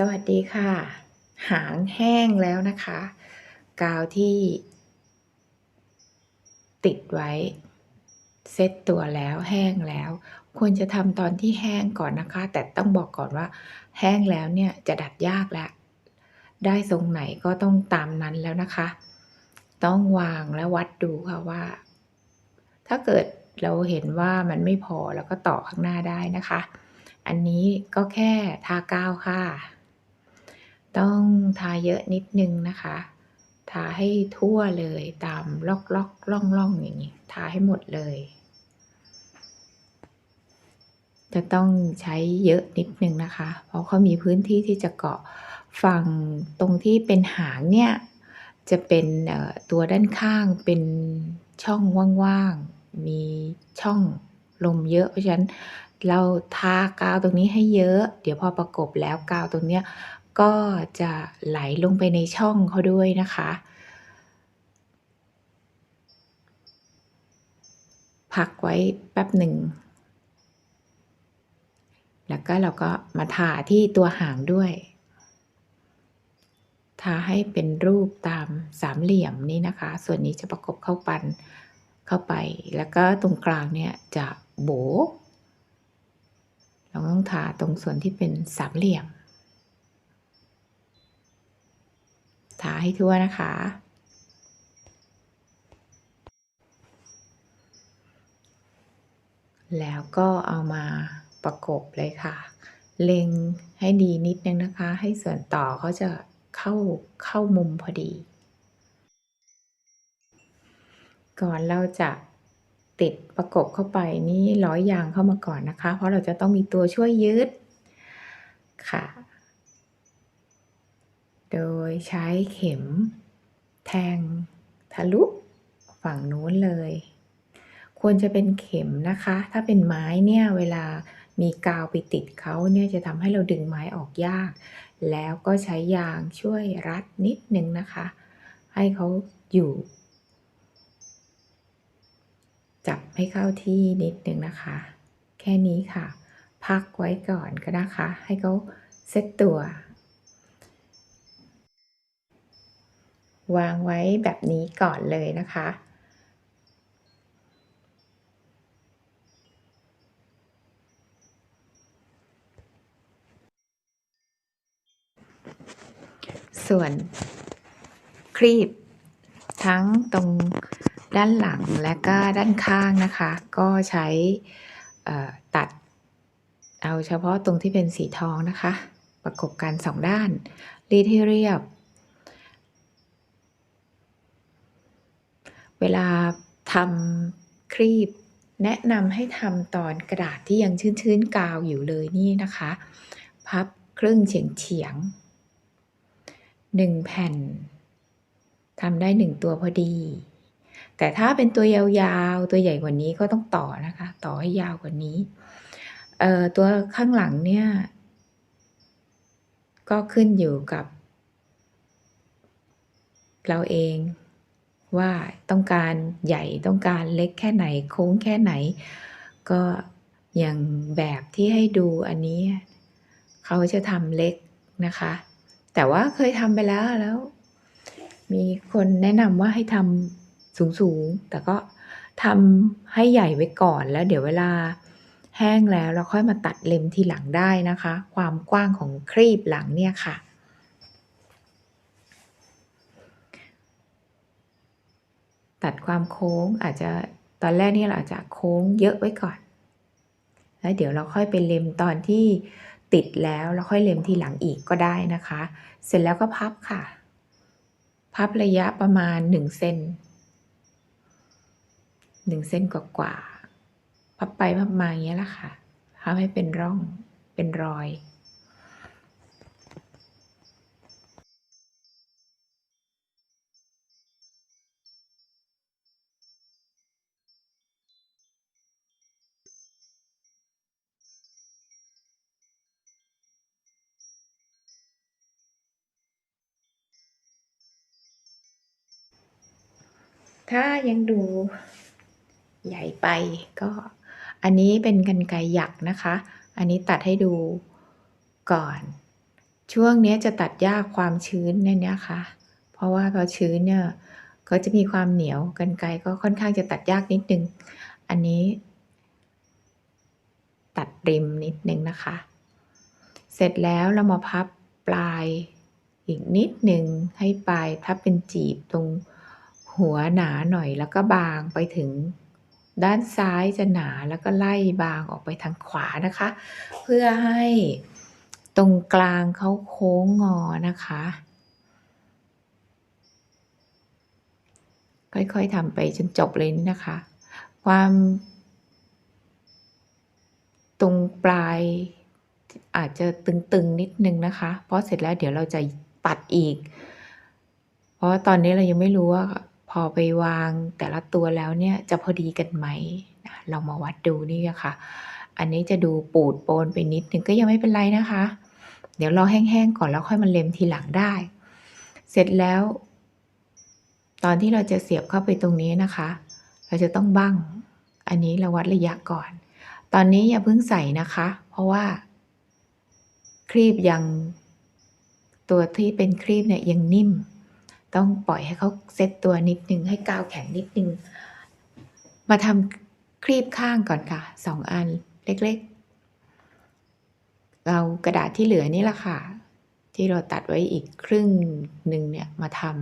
สวัสดีค่ะ หางแห้งแล้วนะคะ กาวที่ ติดไว้ เซ็ตตัวแล้วแห้งแล้ว ควรจะทำตอนที่แห้งก่อนนะคะ แต่ต้องบอกก่อนว่า แห้งแล้วเนี่ยจะดัดยากแล้ว ได้ทรงไหนก็ต้องตามนั้นแล้วนะคะ ต้องวางและวัดดูค่ะว่า ถ้าเกิดเราเห็นว่ามันไม่พอเราก็ต่อข้างหน้าได้นะคะ อันนี้ก็แค่ทากาวค่ะ ต้องทาเยอะนิดนึงนะคะ ทาให้ทั่วเลยตามล็อกล็อกล่องล่องอย่างนี้ ทาให้หมดเลย จะต้องใช้เยอะนิดนึงนะคะ เพราะเขามีพื้นที่ที่จะเกาะฝั่งตรงที่เป็นหางเนี่ย จะเป็นตัวด้านข้างเป็นช่องว่างๆ มีช่องลมเยอะ เพราะฉะนั้นเราทากาวตรงนี้ให้เยอะ เดี๋ยวพอประกบแล้วกาวตรงเนี้ย ก็จะไหลลงไปในช่องเขาด้วยนะคะ พักไว้แป๊บหนึ่ง แล้วก็เราก็มาทาที่ตัวหางด้วย ทาให้เป็นรูปตามสามเหลี่ยมนี่นะคะ ส่วนนี้จะประกบเข้าปันเข้าไป แล้วก็ตรงกลางเนี่ยจะโบเราต้องทาตรงส่วนที่เป็นสามเหลี่ยม ทาให้ทั่วนะคะ แล้วก็เอามาประกบเลยค่ะ เล็งให้ดีนิดนึงนะคะ ให้ส่วนต่อเขาจะเข้าเข้ามุมพอดี ก่อนเราจะติดประกบเข้าไปนี่ร้อยยางเข้ามาก่อนนะคะ เพราะเราจะต้องมีตัวช่วยยึดค่ะ โดยใช้เข็ม แทงทะลุฝั่งนู้นเลย ควรจะเป็นเข็มนะคะ ถ้าเป็นไม้เนี่ยเวลามีกาวไปติดเขาเนี่ยจะทำให้เราดึงไม้ออกยาก แล้วก็ใช้ยางช่วยรัดนิดนึงนะคะ ให้เขาอยู่ จับให้เข้าที่นิดนึงนะคะ แค่นี้ค่ะ พักไว้ก่อนก็นะคะ ให้เขาเซตตัว วางไว้แบบนี้ก่อนเลยนะคะ ส่วนครีบ ทั้งตรงด้านหลังและก็ด้านข้างนะคะ ก็ใช้ตัดเอาเฉพาะตรงที่เป็นสีทองนะคะ ประกบกันสองด้านรีดให้เรียบ เวลาทำครีบ แนะนำให้ทำตอนกระดาษที่ยังชื้นๆกาวอยู่เลยนี่นะคะ พับครึ่งเฉียงเฉียงหนึ่งแผ่นทำได้หนึ่งตัวพอดี แต่ถ้าเป็นตัวยาวๆ ตัวใหญ่กว่านี้ก็ต้องต่อนะคะ ต่อให้ยาวกว่านี้ ตัวข้างหลังเนี่ย ก็ขึ้นอยู่กับ เราเอง ว่าต้องการใหญ่ต้องการเล็กแค่ไหนโค้งแค่ไหน ก็อย่างแบบที่ให้ดูอันนี้ เขาจะทำเล็กนะคะ แต่ว่าเคยทำไปแล้วแล้ว มีคนแนะนำว่าให้ทำสูงๆ แต่ก็ทำให้ใหญ่ไว้ก่อนแล้ว เดี๋ยวเวลาแห้งแล้วเราค่อยมาตัดเล็มทีหลังได้นะคะ ความกว้างของครีบหลังเนี่ยค่ะ ตัดความโค้งอาจจะตอนแรกนี่เราอาจจะโค้งเยอะไว้ก่อน แล้วเดี๋ยวเราค่อยไปเล็มตอนที่ติดแล้วเราค่อยเล็มทีหลังอีกก็ได้นะคะ เสร็จแล้วก็พับค่ะ พับระยะประมาณ1เซน1เซนกว่าๆพับไปพับมาอย่างนี้ละค่ะทำให้เป็นร่องเป็นรอย ถ้ายังดูใหญ่ไปก็อันนี้เป็นกันไกหยักนะคะ อันนี้ตัดให้ดูก่อน ช่วงนี้จะตัดยากความชื้นเนี่ยนะคะ เพราะว่าพอชื้นเนี่ยก็จะมีความเหนียวกรรไกก็ค่อนข้างจะตัดยากนิดนึง อันนี้ ตัดริมนิดนึงนะคะ เสร็จแล้วเรามาพับปลายอีกนิดหนึ่งให้ปลายพับเป็นจีบตรง หัวหนาหน่อยแล้วก็บางไปถึงด้านซ้ายจะหนาแล้วก็ไล่บางออกไปทางขวานะคะ เพื่อให้ตรงกลางเขาโค้งงอนะคะ ค่อยๆทำไปจนจบเลยนี่นะคะ ความ ตรงปลายอาจจะตึงๆนิดนึงนะคะ เพราะเสร็จแล้วเดี๋ยวเราจะตัดอีก เพราะตอนนี้เรายังไม่รู้ว่า พอไปวางแต่ละตัวแล้วเนี่ยจะพอดีกันไหมเรามาวัดดูนี่ค่ะ อันนี้จะดูปูดโปนไปนิดนึงก็ยังไม่เป็นไรนะคะ เดี๋ยวรอแห้งๆก่อนแล้วค่อยมาเล็มทีหลังได้ เสร็จแล้ว ตอนที่เราจะเสียบเข้าไปตรงนี้นะคะ เราจะต้องบั้งอันนี้เราวัดระยะก่อน ตอนนี้อย่าเพิ่งใส่นะคะ เพราะว่า ครีบยังตัวที่เป็นครีบเนี่ยยังนิ่ม ต้องปล่อยให้เขาเซตตัวนิดนึงให้กาวแข็งนิดนึง มาทำครีบข้างก่อนค่ะสองอันเล็กๆ เรากระดาษที่เหลือนี่แหละค่ะ ที่เราตัดไว้อีกครึ่งหนึ่งเนี่ยมาทำ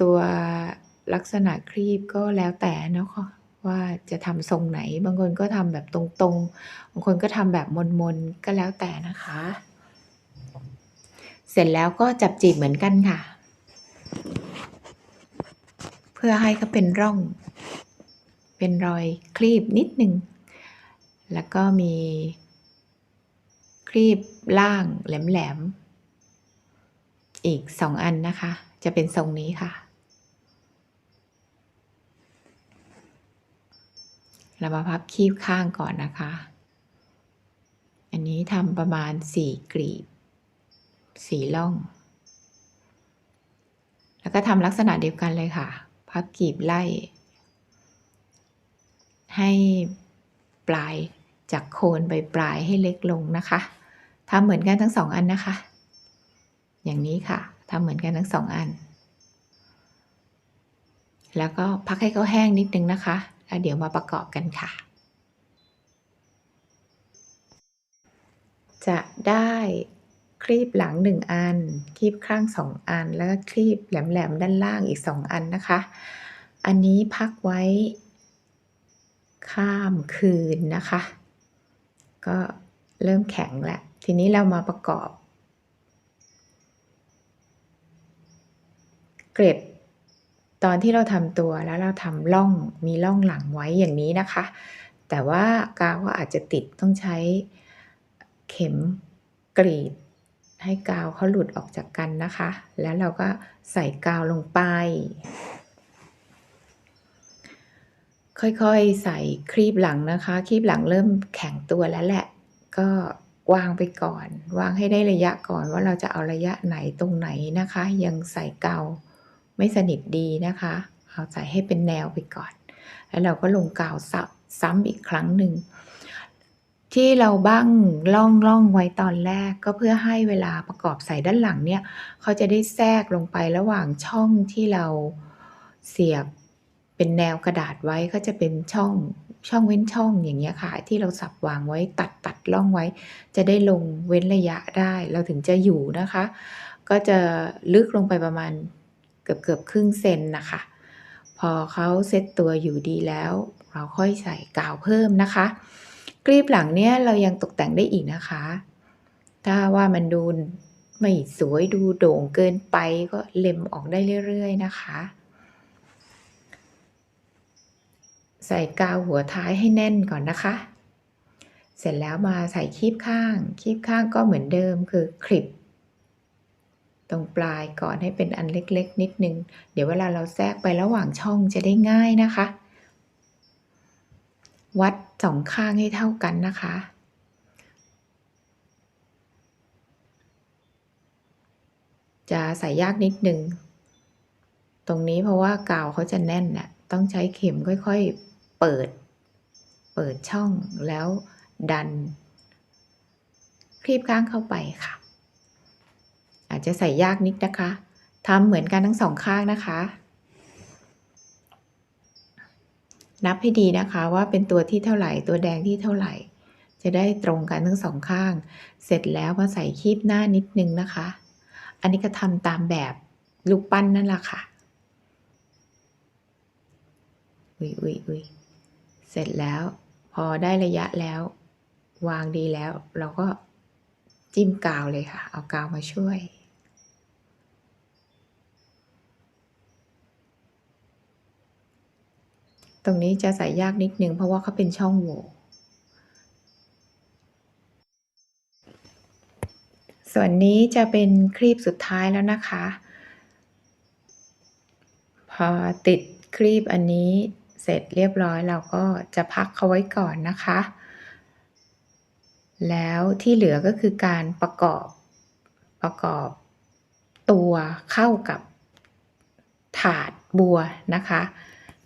ตัวลักษณะครีบก็แล้วแต่เนาะค่ะ ว่าจะทำทรงไหน บางคนก็ทำแบบตรงๆ บางคนก็ทำแบบมนๆ ก็แล้วแต่นะคะ เสร็จแล้วก็จับจีบเหมือนกันค่ะ เพื่อให้เขาเป็นร่อง เป็นรอยคลีบนิดหนึ่งแล้วก็มีคลีบล่างแหลมๆ อีกสองอันนะคะ จะเป็นทรงนี้ค่ะ เรามาพับคีบข้างก่อนนะคะ อันนี้ทำประมาณสี่กลีบสี่ล่อง แล้วก็ทำลักษณะเดียวกันเลยค่ะ พับกลีบไล่ ให้ปลายจากโคนไปปลายให้เล็กลงนะคะทำเหมือนกันทั้งสองอันนะคะ อย่างนี้ค่ะทำเหมือนกันทั้งสองอัน แล้วก็พักให้เขาแห้งนิดนึงนะคะ แล้วเดี๋ยวมาประกอบกันค่ะ จะได้คลีบหลัง 1 อัน คลีบข้าง 2 อัน แล้วก็คลีบแหลมๆด้านล่างอีก 2 อันนะคะ อันนี้พักไว้ ข้ามคืนนะคะ ก็เริ่มแข็งแล้ว ทีนี้เรามาประกอบ เกร็ด ตอนที่เราทำตัวแล้วเราทำร่องมีร่องหลังไว้อย่างนี้นะคะ แต่ว่ากาวก็อาจจะติดต้องใช้เข็มกรีด ให้กาวเขาหลุดออกจากกันนะคะ แล้วเราก็ใส่กาวลงไป ค่อยๆใส่ครีบหลังนะคะ ครีบหลังเริ่มแข็งตัวแล้วแหละ ก็วางไปก่อน วางให้ได้ระยะก่อนว่าเราจะเอาระยะไหนตรงไหนนะคะ ยังใส่กาว ไม่สนิทดีนะคะ เอาใส่ให้เป็นแนวไปก่อน แล้วเราก็ลงกาวซับซ้ำอีกครั้งหนึ่ง ที่เราบ้างล่องล่องไว้ตอนแรกก็เพื่อให้เวลาประกอบใส่ด้านหลังเนี่ย เขาจะได้แทรกลงไประหว่างช่องที่เราเสียบเป็นแนวกระดาษไว้ก็จะเป็นช่องช่องเว้นช่องอย่างเงี้ยค่ะ ที่เราสับวางไว้ตัดตัดล่องไว้ จะได้ลงเว้นระยะได้ เราถึงจะอยู่นะคะ ก็จะลึกลงไปประมาณ เกือบเกือบครึ่งเซนนะคะ พอเขาเซตตัวอยู่ดีแล้ว เราค่อยใส่กาวเพิ่มนะคะกรีบหลังเนี้ยเรายังตกแต่งได้อีกนะคะ ถ้าว่ามันดูไม่สวยดูโด่งเกินไปก็เล็มออกได้เรื่อยๆนะคะ ใส่กาวหัวท้ายให้แน่นก่อนนะคะ เสร็จแล้วมาใส่คีบข้าง คีบข้างก็เหมือนเดิมคือคลิป ตรงปลายก่อนให้เป็นอันเล็กๆ นิดนึง เดี๋ยวเวลาเราแทรกไประหว่างช่องจะได้ง่ายนะคะ วัดสองข้างให้เท่ากันนะคะ จะใส่ยากนิดนึง ตรงนี้เพราะว่ากาวเขาจะแน่นน่ะต้องใช้เข็มค่อยๆ เปิด เปิดช่องแล้วดันครีบข้างเข้าไปค่ะ อาจจะใส่ยากนิดนะคะทำเหมือนกันทั้งสองข้างนะคะ นับให้ดีนะคะว่าเป็นตัวที่เท่าไหร่ ตัวแดงที่เท่าไหร่ จะได้ตรงกันทั้งสองข้าง เสร็จแล้วมาใส่คีบหน้านิดนึงนะคะ อันนี้ก็ทำตามแบบลูกปั้นนั่นแหละค่ะ อุ้ยอุ้ยอุ้ยเสร็จแล้ว พอได้ระยะแล้ว วางดีแล้ว เราก็จิ้มกาวเลยค่ะ เอากาวมาช่วย ตรงนี้จะใส่ยากนิดนึงเพราะว่าเขาเป็นช่องโหว่ส่วนนี้จะเป็นครีบสุดท้ายแล้วนะคะ พอติดครีบอันนี้เสร็จเรียบร้อยเราก็จะพักเขาไว้ก่อนนะคะ แล้วที่เหลือก็คือการประกอบประกอบตัวเข้ากับถาดบัวนะคะ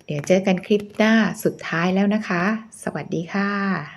เดี๋ยวเจอกันคลิปหน้าสุดท้ายแล้วนะคะ สวัสดีค่ะ